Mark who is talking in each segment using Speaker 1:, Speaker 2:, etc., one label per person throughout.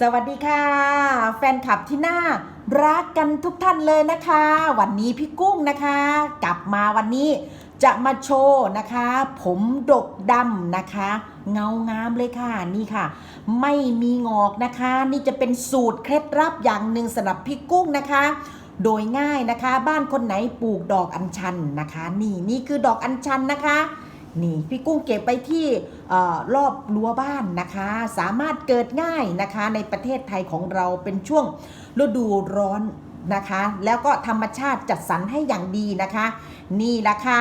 Speaker 1: สวัสดีค่ะ แฟนคลับที่น่ารักกันทุกท่านเลยนะคะ วันนี้พี่กุ้งนะคะ กลับมาวันนี้จะมาโชว์นะคะ ผมดกดำนะคะ เงางามเลยค่ะนี่ค่ะ ไม่มีงอกนะคะ นี่จะเป็นสูตรเคล็ดลับอย่างหนึ่งสำหรับพี่กุ้งนะคะ โดยง่ายนะคะ บ้านคนไหนปลูกดอกอัญชันนะคะ นี่นี่คือดอกอัญชันนะคะ นี่พี่กุ้งเก็บไปที่เออรอบรั้วบ้านนะคะ สามารถเกิดง่ายนะคะในประเทศไทยของเราเป็นช่วงฤดูร้อนนะคะ แล้วก็ธรรมชาติจัดสรรให้อย่างดีนะคะ นี่ละค่ะ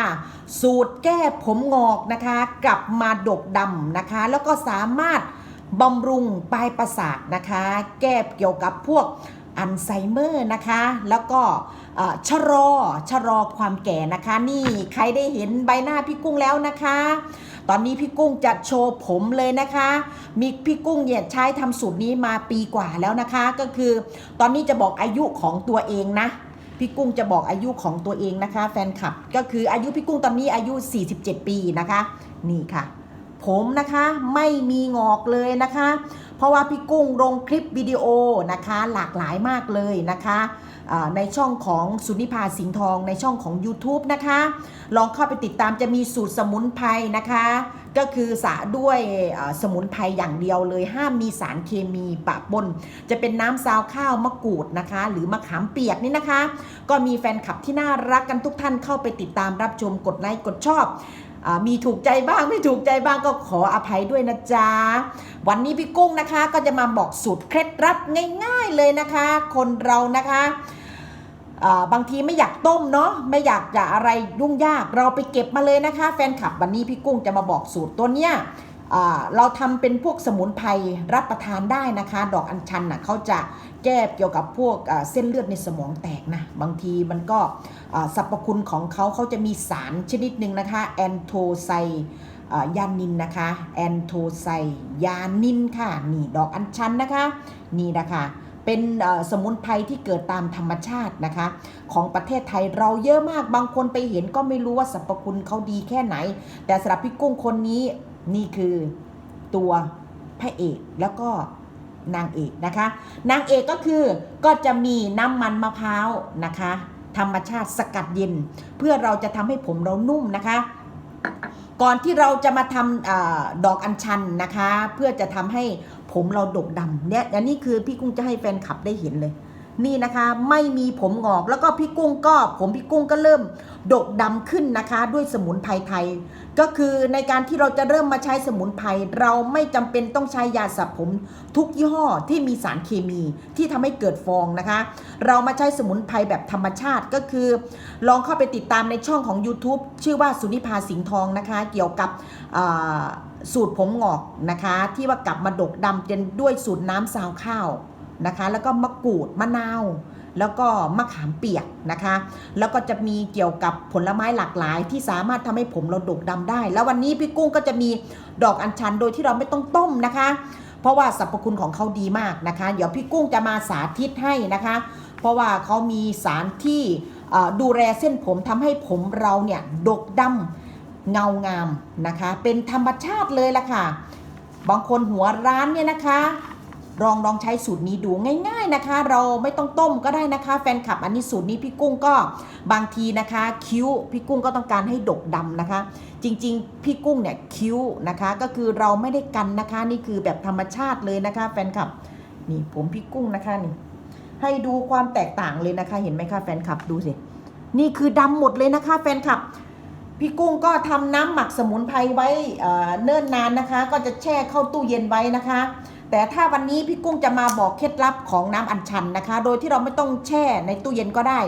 Speaker 1: สูตรแก้ผมงอกนะคะ กลับมาดกดำนะคะ แล้วก็สามารถบำรุงปลายประสาทนะคะ แก้เกี่ยวกับพวก อัลไซเมอร์นะคะ แล้วก็ชะลอชะลอความแก่นะคะ นี่ใครได้เห็นใบหน้าพี่กุ้งแล้วนะคะ ตอนนี้พี่กุ้งจะโชว์ผมเลยนะคะ มีพี่กุ้งเนี่ยใช้ทำสูตรนี้มาปีกว่าแล้วนะคะ ก็คือ ตอนนี้จะบอกอายุของตัวเองนะพี่กุ้งจะบอกอายุของตัวเองนะคะ แฟนคลับก็คืออายุพี่กุ้งตอนนี้อายุ 47 ปีนะคะ นี่ค่ะ ผมนะคะไม่มีงอกเลยนะคะ เพราะว่าพี่กุ้งลงคลิปวิดีโอนะคะหลากหลายมากเลยนะคะในช่องของสุนิพาสิงห์ทองในช่องของ YouTube นะคะ ลองเข้าไปติดตามจะมีสูตรสมุนไพรนะคะ ก็คือสระด้วยสมุนไพรอย่างเดียวเลยห้ามมีสารเคมีปะปนจะเป็นน้ำซาวข้าวมะกรูดนะคะ หรือมะขามเปียกนี่นะคะ ก็มีแฟนคลับที่น่ารักกันทุกท่านเข้าไปติดตามรับชมกดไลค์กดชอบ มีถูกใจบ้างไม่ถูกใจบ้างก็ขออภัยด้วยนะจ๊ะ วันนี้พี่กุ้งนะคะก็จะมาบอกสูตรเคล็ดลับง่าย ๆเลยนะคะ คนเรานะคะบางทีไม่อยากต้มเนาะไม่อยากจะอะไรยุ่งยากเราไปเก็บมาเลยนะคะ แฟนคลับวันนี้พี่กุ้งจะมาบอกสูตรตัวเนี้ย เราทำเป็นพวกสมุนไพรรับประทานได้นะคะ ดอกอัญชันน่ะเขาจะแก้เกี่ยวกับพวกเส้นเลือดในสมองแตกนะบางทีมันก็สรรพคุณของเขาเขาจะมีสารชนิดหนึ่งนะคะแอนโทไซยานินนะคะแอนโทไซยานินค่ะนี่ดอกอัญชันนะคะ นี่นะคะเป็นสมุนไพรที่เกิดตามธรรมชาตินะคะ ของประเทศไทยเราเยอะมากบางคนไปเห็นก็ไม่รู้ว่าสรรพคุณเขาดีแค่ไหน แต่สำหรับพี่กุ้งคนนี้ นี่คือตัวพระเอกแล้วก็นางเอกนะคะ นางเอกก็คือก็จะมีน้ำมันมะพร้าวนะคะ ธรรมชาติสกัดเย็น เพื่อเราจะทำให้ผมเรานุ่มนะคะ ก่อนที่เราจะมาทำอดอกอัญชันนะคะ เพื่อจะทำให้ผมเราดกดำเนี่ยอันนี้คือพี่กุ้งจะให้แฟนคลับได้เห็นเลย นี่นะคะไม่มีผมงอกแล้วก็พี่กุ้งก็ผมพี่กุ้งก็เริ่มดกดำขึ้นนะคะ ด้วยสมุนไพรไทย ก็คือในการที่เราจะเริ่มมาใช้สมุนไพรเราไม่จำเป็นต้องใช้ยาสระผม ทุกยี่ห้อที่มีสารเคมีที่ทำให้เกิดฟองนะคะ เรามาใช้สมุนไพรแบบธรรมชาติก็คือ ลองเข้าไปติดตามในช่องของ YouTube ชื่อว่าสุนิพาสิงห์ทองนะคะ เกี่ยวกับสูตรผมงอกนะคะ ที่ว่ากลับมาดกดำเป็นด้วยสูตรน้ำซาวข้าว นะคะ แล้วก็มะกรูดมะนาวแล้วก็มะขามเปียกนะคะ แล้วก็จะมีเกี่ยวกับผลไม้หลากหลาย ที่สามารถทำให้ผมเราดกดำได้ แล้ววันนี้พี่กุ้งก็จะมีดอกอัญชันโดยที่เราไม่ต้องต้มนะคะ เพราะว่าสรรพคุณของเขาดีมากนะคะ เดี๋ยวพี่กุ้งจะมาสาธิตให้นะคะ เพราะว่าเขามีสารที่ดูแลเส้นผมทำให้ผมเราเนี่ยดกดำเงางามนะคะ เป็นธรรมชาติเลยล่ะค่ะ บางคนหัวร้านเนี่ยนะคะ ลองลองใช้สูตรนี้ดูง่าย ๆนะคะ เราไม่ต้องต้มก็ได้นะคะ แฟนคลับอันนี้สูตรนี้พี่กุ้งก็บางทีนะคะ คิ้วพี่กุ้งก็ต้องการให้ดกดำนะคะ จริงๆ พี่กุ้งเนี่ยคิ้วนะคะ ก็คือเราไม่ได้กันนะคะ นี่คือแบบธรรมชาติเลยนะคะ แฟนคลับนี่ผมพี่กุ้งนะคะนี่ให้ดูความแตกต่างเลยนะคะ เห็นไหมคะแฟนคลับดูสินี่คือดำหมดเลยนะคะแฟนคลับพี่กุ้งก็ทำน้ำหมักสมุนไพรไว้อ่อเนิ่นนานนะคะ ก็จะแช่เข้าตู้เย็นไว้นะคะ แต่ถ้าวันนี้พี่กุ้งจะมาบอกเคล็ดลับของน้ำอัญชันนะคะ โดยที่เราไม่ต้องแช่ในตู้เย็นก็ได้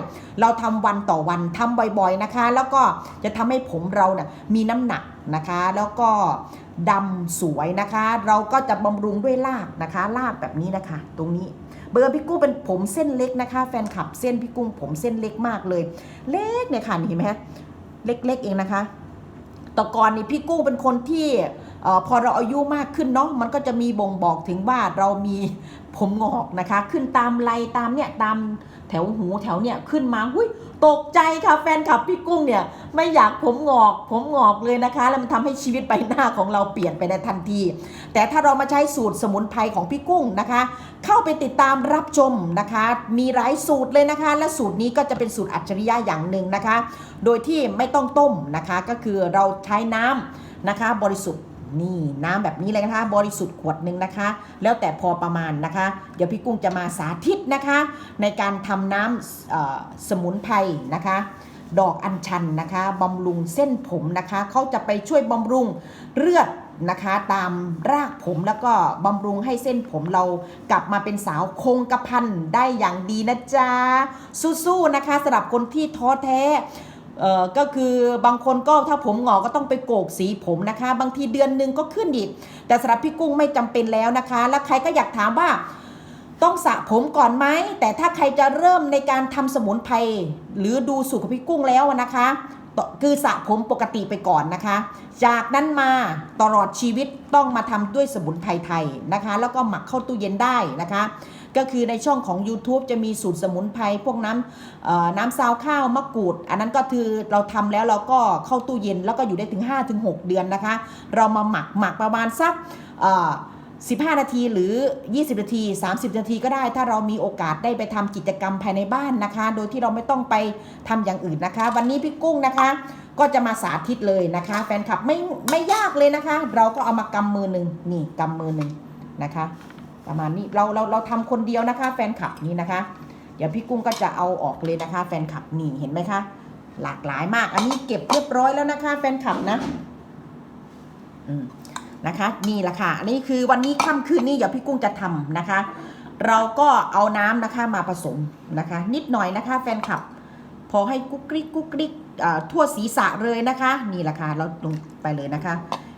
Speaker 1: เราทำวันต่อวันทำบ่อยๆนะคะ แล้วก็จะทำให้ผมเราเนี่ยมีน้ำหนักนะคะ แล้วก็ดำสวยนะคะ เราก็จะบำรุงด้วยรากนะคะรากแบบนี้นะคะ ตรงนี้เบอร์พี่กุ้งเป็นผมเส้นเล็กนะคะ แฟนคลับเส้นพี่กุ้งผมเส้นเล็กมากเลย เล็กเนี่ยค่ะเห็นไหมฮะเล็กๆเองนะคะแต่ก่อนนี่พี่กุ้งเป็นคนที่ พอเราอายุมากขึ้นเนาะมันก็จะมีบ่งบอกถึงว่าเรามีผมงอกนะคะ ขึ้นตามไหลตามเนี่ยตามแถวหูแถวเนี่ยขึ้นมาหุ้ยตกใจค่ะแฟนคลับพี่กุ้งเนี่ยไม่อยากผมงอก ผมงอกเลยนะคะ แล้วมันทำให้ชีวิตใบหน้าของเราเปลี่ยนไปในทันที แต่ถ้าเรามาใช้สูตรสมุนไพรของพี่กุ้งนะคะ เข้าไปติดตามรับชมนะคะ มีหลายสูตรเลยนะคะ และสูตรนี้ก็จะเป็นสูตรอัจฉริยะอย่างหนึ่งนะคะ โดยที่ไม่ต้องต้มนะคะก็คือเราใช้น้ำนะคะ บริสุทธิ์ นี่น้ำแบบนี้เลยนะคะ บริสุทธิ์ขวดหนึ่งนะคะ แล้วแต่พอประมาณนะคะ เดี๋ยวพี่กุ้งจะมาสาธิตนะคะ ในการทำน้ำเอ่อสมุนไพรนะคะ ดอกอัญชันนะคะบำรุงเส้นผมนะคะเขาจะไปช่วยบำรุงเลือดนะคะตามรากผมแล้วก็บำรุงให้เส้นผมเรากลับมาเป็นสาวคงกระพันได้อย่างดีนะจ๊ะสู้ๆนะคะสำหรับคนที่ท้อแท้ เอ่อก็คือบางคนก็ถ้าผมหงอกก็ต้องไปโกกสีผมนะคะ บางทีเดือนหนึ่งก็ขึ้นอีก แต่สำหรับพี่กุ้งไม่จำเป็นแล้วนะคะ แล้วใครก็อยากถามว่าต้องสระผมก่อนไหมแต่ถ้าใครจะเริ่มในการทำสมุนไพรหรือดูสูตรของพี่กุ้งแล้วนะคะ คือสระผมปกติไปก่อนนะคะ จากนั้นมาตลอดชีวิตต้องมาทำด้วยสมุนไพรไทยนะคะ แล้วก็หมักเข้าตู้เย็นได้นะคะ ก็คือในช่องของ YouTube จะมีสูตรสมุนไพรพวกน้ำน้ำซาวข้าวมะกรูด อันนั้นก็คือเราทำแล้วเราก็เข้าตู้เย็นแล้วก็อยู่ได้ถึง 5-6 เดือนนะคะ เรามาหมักหมักประมาณสักอ 15 นาทีหรือ 20 นาที 30 นาทีก็ได้ ถ้าเรามีโอกาสได้ไปทำกิจกรรมภายในบ้านนะคะ โดยที่เราไม่ต้องไปทำอย่างอื่นนะคะ วันนี้พี่กุ้งนะคะ ก็จะมาสาธิตเลยนะคะ แฟนคลับไม่ไม่ยากเลยนะคะ เราก็เอามากำมือหนึ่งนี่กำมือหนึ่งนะคะ ประมาณนี้เราเราเราทำคนเดียวนะคะ แฟนคลับนี่นะคะ เดี๋ยวพี่กุ้งก็จะเอาออกเลยนะคะ แฟนคลับนี่เห็นไหมคะ หลากหลายมาก อันนี้เก็บเรียบร้อยแล้วนะคะ แฟนคลับนะ อืม นะคะนี่แหละค่ะอันนี้คือวันนี้ค่ำคืนนี้เดี๋ยวพี่กุ้งจะทำนะคะ เราก็เอาน้ำนะคะมาผสมนะคะ นิดหน่อยนะคะแฟนคลับ พอให้กุ๊กกริ๊กกุ๊กกริ๊กทั่วศีรษะเลยนะคะ นี่แหละค่ะเราลงไปเลยนะคะ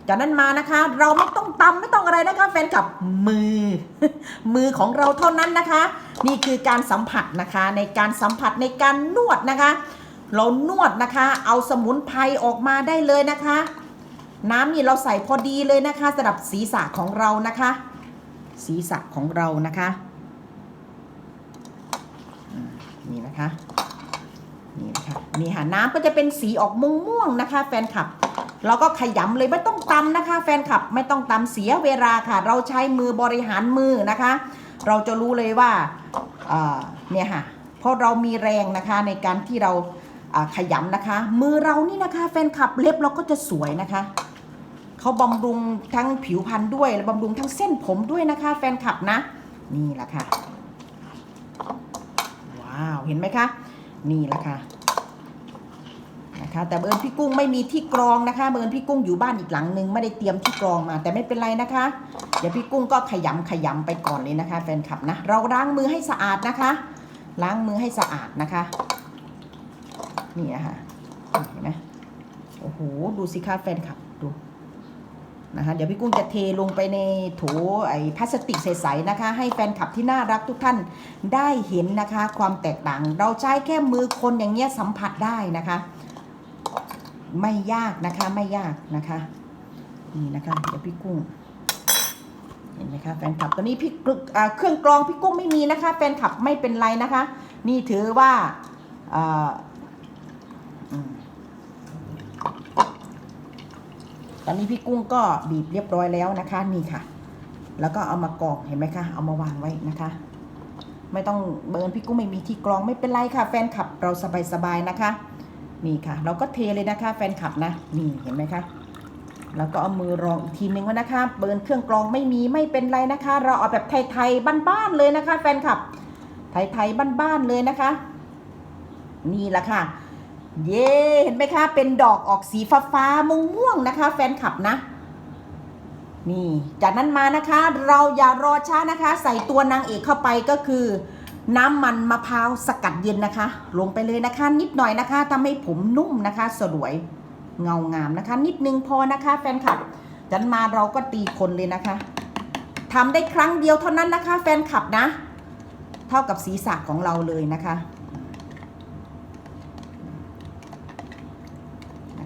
Speaker 1: จากนั้นมานะคะ เราไม่ต้องตำไม่ต้องอะไรนะคะ แฟนคลับมือ มือของเราเท่านั้นนะคะ นี่คือการสัมผัสนะคะในการสัมผัสในการนวดนะคะ เรานวดนะคะ เอาสมุนไพรออกมาได้เลยนะคะ น้ำนี่เราใส่พอดีเลยนะคะสำหรับศีรษะของเรานะคะ ศีรษะของเรานะคะนี่นะคะนี่นะคะนี่ค่ะน้ำก็จะเป็นสีออกม่วงม่วงๆนะคะ แฟนคลับ เราก็ขยำเลยไม่ต้องตำนะคะ แฟนคลับไม่ต้องตำเสียเวลาค่ะ เราใช้มือบริหารมือนะคะ เราจะรู้เลยว่าเนี่ยค่ะเพราะเรามีแรงนะคะในการที่เราอ่าขยำนะคะ มือเรานี่นะคะ แฟนคลับเล็บเราก็จะสวยนะคะ เขาบำรุงทั้งผิวพรรณด้วยและบำรุงทั้งเส้นผมด้วยนะคะ แฟนคลับนะ นี่แหละค่ะ ว้าวเห็นไหมคะ นี่แหละค่ะนะคะแต่เบิร์นพี่กุ้งไม่มีที่กรองนะคะเบิร์นพี่กุ้งอยู่บ้านอีกหลังนึงไม่ได้เตรียมที่กรองมาแต่ไม่เป็นไรนะคะ เดี๋ยวพี่กุ้งก็ขยำขยำไปก่อนเลยนะคะ แฟนคลับนะ เราล้างมือให้สะอาดนะคะ ล้างมือให้สะอาดนะคะนี่นะคะเห็นไหมโอ้โหดูสิคะแฟนคลับดู นะคะเดี๋ยวพี่กุ้งจะเทลงไปในโถไอ้พลาสติกใสๆนะคะ ให้แฟนคลับที่น่ารักทุกท่านได้เห็นนะคะ ความแตกต่าง เราใช้แค่มือคนอย่างเงี้ยสัมผัสได้นะคะ ไม่ยากนะคะไม่ยากนะคะนี่นะคะเดี๋ยวพี่กุ้งเห็นไหมคะแฟนคลับตอนนี้พี่กึกเครื่องกรองพี่กุ้งไม่มีนะคะ แฟนคลับไม่เป็นไรนะคะ นี่ถือว่าอ่าอืม ตอนนี้พี่กุ้งก็บีบเรียบร้อยแล้วนะคะนี่ค่ะ แล้วก็เอามากรองเห็นไหมคะ เอามาวางไว้นะคะ ไม่ต้องเบิร์นพี่กุ้งไม่มีที่กรองไม่เป็นไรค่ะ แฟนคลับเราสบายๆนะคะ นี่ค่ะ เราก็เทเลยนะคะ แฟนคลับนะนี่เห็นไหมคะแล้วก็เอามือรองอีกทีนึงว่านะคะ เบิร์นเครื่องกรองไม่มีไม่เป็นไรนะคะ เราเอาแบบไทยๆบ้านๆเลยนะคะ แฟนคลับ ไทยๆบ้านๆเลยนะคะ นี่แหละค่ะ เย้เห็นไหมคะ เป็นดอกออกสีฟ้าฟ้าม่วงม่วงนะคะ แฟนคลับนะ นี่ จากนั้นมานะคะ เราอย่ารอช้านะคะ ใส่ตัวนางเอกเข้าไปก็คือ น้ำมันมะพร้าวสกัดเย็นนะคะ ลงไปเลยนะคะ นิดหน่อยนะคะทำให้ผมนุ่มนะคะ สวยเงางามนะคะ นิดนึงพอนะคะ แฟนคลับจากนั้นมาเราก็ตีคนเลยนะคะทำได้ครั้งเดียวเท่านั้นนะคะ แฟนคลับนะ เท่ากับศีรษะของเราเลยนะคะ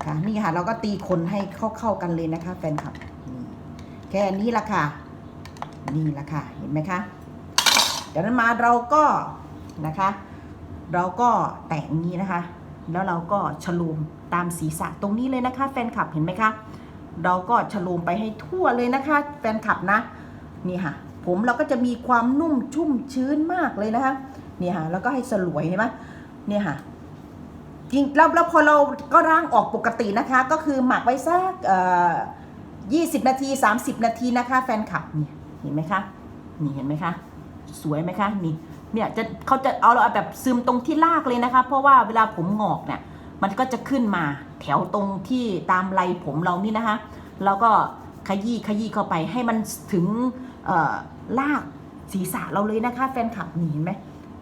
Speaker 1: นะคะ นี่ค่ะเราก็ตีคนให้เข้าๆกันเลยนะคะแฟนคลับแค่นี้ละค่ะ นี่ละค่ะ เห็นไหมคะ จากนั้นมาเราก็นะคะ เราก็แต่งนี้นะคะ แล้วเราก็ฉลูมตามศีรษะตรงนี้เลยนะคะ แฟนคลับเห็นไหมคะ เราก็ฉลูมไปให้ทั่วเลยนะคะ แฟนคลับนะ นี่ค่ะ ผมเราก็จะมีความนุ่มชุ่มชื้นมากเลยนะคะ นี่ค่ะ แล้วก็ให้สลวยเห็นไหมเนี่ยค่ะ จริงแล้วแล้วพอเราก็ร่างออกปกตินะคะ ก็คือหมักไว้สักเอ่อ20นาที 30 นาทีนะคะ แฟนคลับนี่เห็นไหมคะนี่เห็นไหมคะ สวยไหมคะนี่เนี่ยจะเขาจะเอาเราแบบซึมตรงที่รากเลยนะคะ เพราะว่าเวลาผมงอกเนี่ยมันก็จะขึ้นมาแถวตรงที่ตามไรผมเรานี่นะคะแล้วก็ขยี้ขยี้เข้าไปให้มันถึงลากศีรษะเราเลยนะคะ แฟนคลับนี่เห็นไหม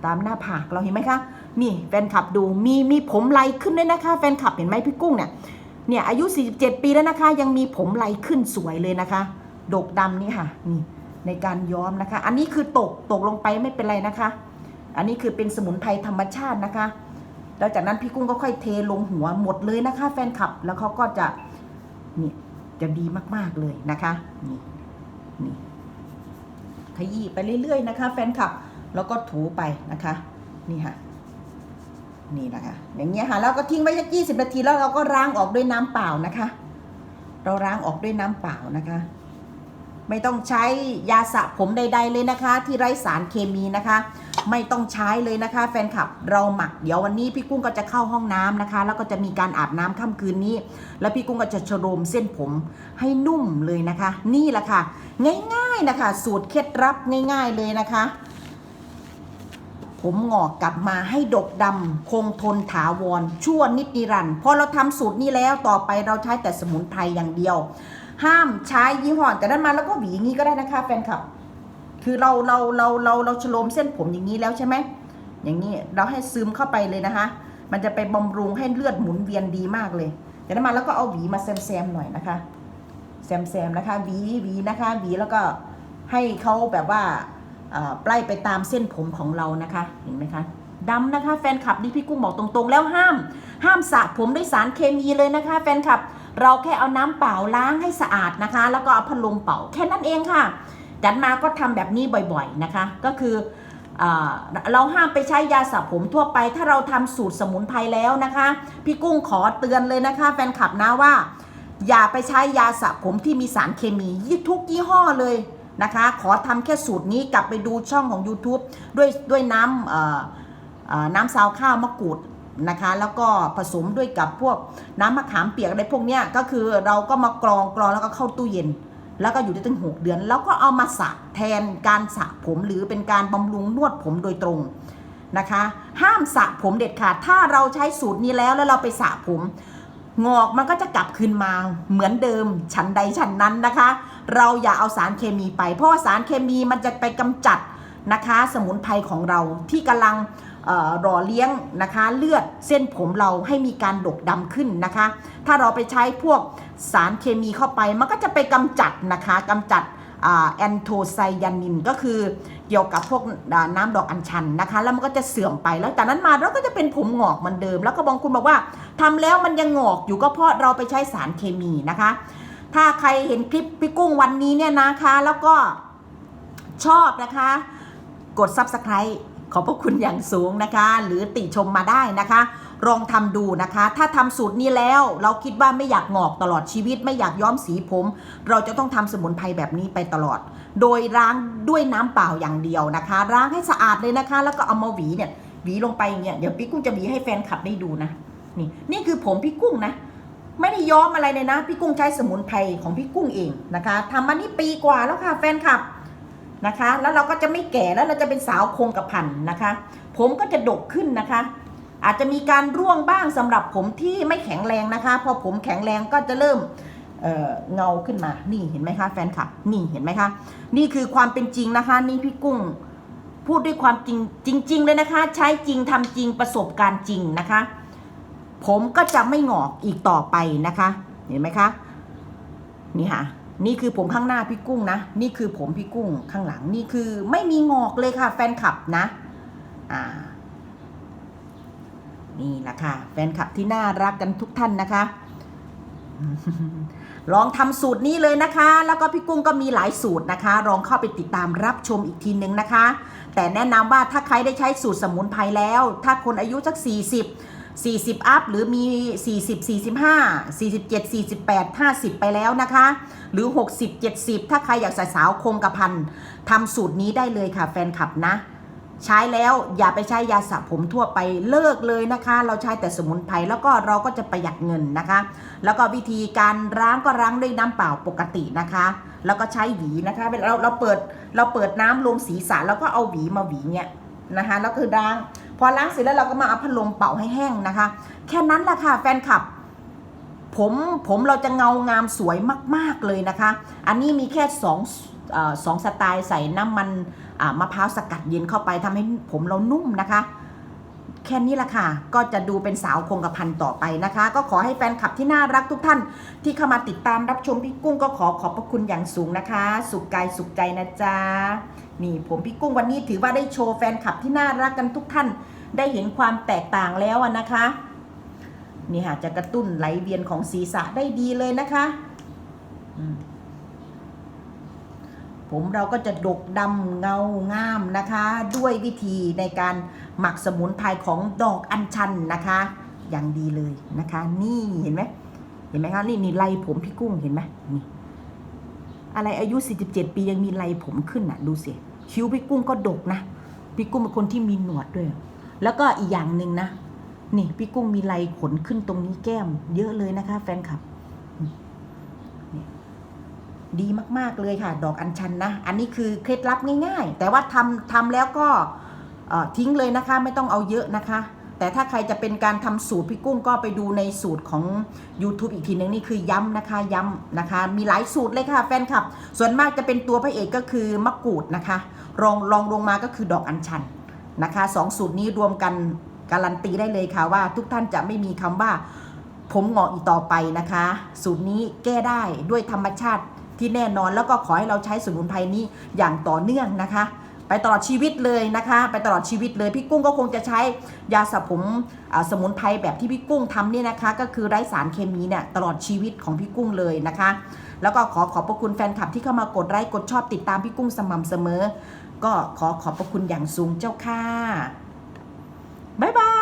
Speaker 1: ตามหน้าผากเราเห็นไหมคะ นี่แฟนคลับดูมีมีผมไหลขึ้นด้วยนะคะ แฟนคลับเห็นไหมพี่กุ้งเนี่ยเนี่ยอายุ 47 ปีแล้วนะคะ ยังมีผมไหลขึ้นสวยเลยนะคะดกดำนี่ค่ะนี่ในการย้อมนะคะ อันนี้คือตกตกลงไปไม่เป็นไรนะคะ อันนี้คือเป็นสมุนไพรธรรมชาตินะคะ แล้วจากนั้นพี่กุ้งก็ค่อยเทลงหัวหมดเลยนะคะ แฟนคลับแล้วเขาก็จะนี่จะดีมากๆเลยนะคะนี่นี่ขยี้ไปเรื่อยๆนะคะ แฟนคลับแล้วก็ถูไปนะคะ นี่ค่ะ นี่นะคะอย่างเงี้ยค่ะแล้วก็ทิ้งไว้สักยี่สิบนาทีแล้วเราก็ล้างออกด้วยน้ำเปล่านะคะ เราล้างออกด้วยน้ำเปล่านะคะ ไม่ต้องใช้ยาสระผมใด ๆ เลยนะคะ ที่ไร้สารเคมีนะคะ ไม่ต้องใช้เลยนะคะ แฟนคลับเราหมักเดี๋ยววันนี้พี่กุ้งก็จะเข้าห้องน้ำนะคะ แล้วก็จะมีการอาบน้ำค่ำคืนนี้ แล้วพี่กุ้งก็จะชโรมเส้นผมให้นุ่มเลยนะคะ นี่แหละค่ะ ง่าย ๆนะคะ สูตรเคล็ดลับง่าย ๆเลยนะคะ ผมงอกกลับมาให้ดกดำคงทนถาวร ชั่วนิดนิรันดร์พอเราทำสูตรนี้แล้วต่อไปเราใช้แต่สมุนไพรอย่างเดียว ห้ามใช้ยี่ห้อแต่นั้นมาแล้วก็หวีอย่างนี้ก็ได้นะคะแฟนคลับ คือเราเราเราเราเราฉโลมเส้นผมอย่างนี้แล้วใช่ไหมอย่างนี้เราให้ซึมเข้าไปเลยนะคะ มันจะไปบำรุงให้เลือดหมุนเวียนดีมากเลยจากนั้นมาแล้วก็เอาหวีมาแซมๆหน่อยนะคะแซมๆนะคะหวีหวีนะคะหวีแล้วก็ให้เขาแบบว่า ไล่ไปตามเส้นผมของเรานะคะเห็นไหมคะดำนะคะ แฟนคลับนี่พี่กุ้งบอกตรงๆ แล้วห้าม ห้ามสระผมด้วยสารเคมีเลยนะคะ แฟนคลับเราแค่เอาน้ำเปล่าล้างให้สะอาดนะคะ แล้วก็เอาพัดลมเป่าแค่นั้นเองค่ะจันมาก็ทำแบบนี้บ่อยๆนะคะ ก็คือเอเราห้ามไปใช้ยาสระผมทั่วไป ถ้าเราทำสูตรสมุนไพรแล้วนะคะ พี่กุ้งขอเตือนเลยนะคะ แฟนคลับนะว่า อย่าไปใช้ยาสระผมที่มีสารเคมีทุกยี่ห้อเลย นะคะ ขอทำแค่สูตรนี้กลับไปดูช่องของ YouTube ด้วยด้วยน้ำน้ำซาวข้าวมะกรูดนะคะ แล้วก็ผสมด้วยกับพวกน้ำมะขามเปียกอะไรพวกเนี้ยก็คือเราก็มากรองกรองแล้วก็เข้าตู้เย็น แล้วก็อยู่ได้ถึง6เดือน แล้วก็เอามาสระแทนการสระผมหรือเป็นการบำรุงนวดผมโดยตรงนะคะ ห้ามสระผมเด็ดขาดถ้าเราใช้สูตรนี้แล้วแล้วเราไปสระผมงอกมันก็จะกลับคืนมาเหมือนเดิมฉันใดฉันนั้นนะคะ เราอย่าเอาสารเคมีไป เพราะาสารเคมีมันจะไปกำจัดนะคะ สมุนไพรของเราที่กำลังเอ่อหล่อเลี้ยงนะคะเลือดเส้นผมเราให้มีการดกดำขึ้นนะคะ ถ้าเราไปใช้พวกสารเคมีเข้าไป มันก็จะไปกำจัดนะคะกำจัดแอนโทไซยานินก็คือเกี่ยวกับพวกน้ำดอกอัญชันนะคะ แล้วมันก็จะเสื่อมไปแล้วจากนั้นมาเราก็จะเป็นผมงอกเหมือนเดิม แล้วก็บางคนบอกว่าทำแล้วมันยังงอกอยู่ก็เพราะเราไปใช้สารเคมีนะคะ ถ้าใครเห็นคลิปพี่กุ้งวันนี้เนี่ยนะคะ แล้วก็ชอบนะคะ กด Subscribe ขอบพระคุณอย่างสูงนะคะ หรือติชมมาได้นะคะลองทำดูนะคะ ถ้าทำสูตรนี้แล้ว เราคิดว่าไม่อยากงอกตลอดชีวิต ไม่อยากย้อมสีผม เราจะต้องทำสมุนไพรแบบนี้ไปตลอด โดยล้างด้วยน้ำเปล่าอย่างเดียวนะคะล้างให้สะอาดเลยนะคะ แล้วก็เอามาหวีเนี่ยหวีลงไปอย่างเงี้ยเดี๋ยวพี่กุ้งจะหวีให้แฟนคลับได้ดูนะนี่นี่คือผมพี่กุ้งนะ ไม่ได้ย้อมอะไรเลยนะ พี่กุ้งใช้สมุนไพรของพี่กุ้งเองนะคะทำมานี่ปีกว่าแล้วค่ะแฟนคลับนะคะ แล้วเราก็จะไม่แก่แล้วเราจะเป็นสาวคงกระพันนะคะ ผมก็จะดกขึ้นนะคะ อาจจะมีการร่วงบ้างสำหรับผมที่ไม่แข็งแรงนะคะ พอผมแข็งแรงก็จะเริ่มเเงาขึ้นมา นี่เห็นไหมคะแฟนคลับ นี่เห็นไหมคะ นี่คือความเป็นจริงนะคะ นี่พี่กุ้งพูดด้วยความจริงจริง ๆ เลยนะคะ ใช้จริงทำจริงประสบการณ์จริงนะคะ ผมก็จะไม่งอกอีกต่อไปนะคะ เห็นไหมคะ นี่ค่ะ นี่คือผมข้างหน้าพี่กุ้งนะ นี่คือผมพี่กุ้งข้างหลัง นี่คือไม่มีงอกเลยค่ะ แฟนคลับนะ อ่า นี่แหละค่ะ แฟนคลับที่น่ารักกันทุกท่านนะคะ ลองทำสูตรนี้เลยนะคะ แล้วก็พี่กุ้งก็มีหลายสูตรนะคะ ลองเข้าไปติดตามรับชมอีกทีนึงนะคะ แต่แนะนำว่าถ้าใครได้ใช้สูตรสมุนไพรแล้ว ถ้าคนอายุสัก40 40 อัพหรือมี 40 45 47 48 50 ไปแล้วนะคะ หรือ 60 70 ถ้าใครอยากใส่สาวคงกระพันทำสูตรนี้ได้เลยค่ะแฟนคลับนะ ใช้แล้วอย่าไปใช้ยาสระผมทั่วไปเลิกเลยนะคะ เราใช้แต่สมุนไพรแล้วก็เราก็จะประหยัดเงินนะคะ แล้วก็วิธีการล้างก็ล้างด้วยน้ำเปล่าปกตินะคะ แล้วก็ใช้หวีนะคะเราเราเปิดเราเปิดน้ำลงศีรษะแล้วก็เอาหวีมาหวีเนี่ยนะคะแล้วคือล้าง พอล้างเสร็จแล้วเราก็มาเอาพัดลมเป่าให้แห้งนะคะ แค่นั้นแหละค่ะแฟนคลับ ผมผมเราจะเงางามสวยมาก ๆเลยนะคะ อันนี้มีแค่สองสองสไตล์ใส่น้ำมันมะพร้าวสกัดเย็นเข้าไปทำให้ผมเรานุ่มนะคะแค่นี้ละค่ะ ก็จะดูเป็นสาวคงกระพันต่อไปนะคะ ก็ขอให้แฟนคลับที่น่ารักทุกท่าน ที่เข้ามาติดตามรับชมพี่กุ้งก็ขอขอบพระคุณอย่างสูงนะคะ สุขกายสุขใจนะจ๊ะ นี่ผมพี่กุ้งวันนี้ถือว่าได้โชว์แฟนคลับที่น่ารักกันทุกท่าน ได้เห็นความแตกต่างแล้วอะนะคะ นี่ค่ะจะกระตุ้นไหลเวียนของศีรษะได้ดีเลยนะคะผมเราก็จะดกดำเงางามนะคะ ด้วยวิธีในการหมักสมุนไพรของดอกอัญชันนะคะ อย่างดีเลยนะคะ นี่เห็นไหมเห็นไหมคะนี่นี่ไลผมพี่กุ้งเห็นไหมนี่อะไรอายุ 47 ปียังมีไลผมขึ้นน่ะ ดูสิ คิ้วพี่กุ้งก็ดกนะ พี่กุ้งเป็นคนที่มีหนวดด้วย แล้วก็อีกอย่างหนึ่งนะ นี่พี่กุ้งมีไลขนขึ้นตรงนี้แก้ม เยอะเลยนะคะ แฟนคลับ ดีมากๆเลยค่ะ ดอกอัญชันนะ อันนี้คือเคล็ดลับง่าย ๆ แต่ว่าทำทำแล้วก็ทิ้งเลยนะคะ ไม่ต้องเอาเยอะนะคะแต่ถ้าใครจะเป็นการทำสูตรพี่กุ้งก็ไปดูในสูตรของ YouTube อีกทีนึงนี่คือย้ำนะคะย้ำนะคะ มีหลายสูตรเลยค่ะแฟนคลับ ส่วนมากจะเป็นตัวพระเอกก็คือมะกรูดนะคะ รองรองลงมาก็คือดอกอัญชันนะคะสองสูตรนี้รวมกันการันตีได้เลยค่ะว่า ทุกท่านจะไม่มีคำว่า ผมหงอกอีกต่อไปนะคะ สูตรนี้แก้ได้ด้วยธรรมชาติที่แน่นอนแล้วก็ขอให้เราใช้สมุนไพรนี้อย่างต่อเนื่องนะคะ ไปตลอดชีวิตเลยนะคะ ไปตลอดชีวิตเลยพี่กุ้งก็คงจะใช้ยาสระผมอ่าสมุนไพรแบบที่พี่กุ้งทำเนี่ยนะคะ ก็คือไร้สารเคมีเนี่ยตลอดชีวิตของพี่กุ้งเลยนะคะ แล้วก็ขอขอบพระคุณแฟนคลับที่เข้ามากดไลค์กดชอบติดตามพี่กุ้งสม่ำเสมอ ก็ขอขอบพระคุณอย่างสูงเจ้าค่ะ บ๊ายบาย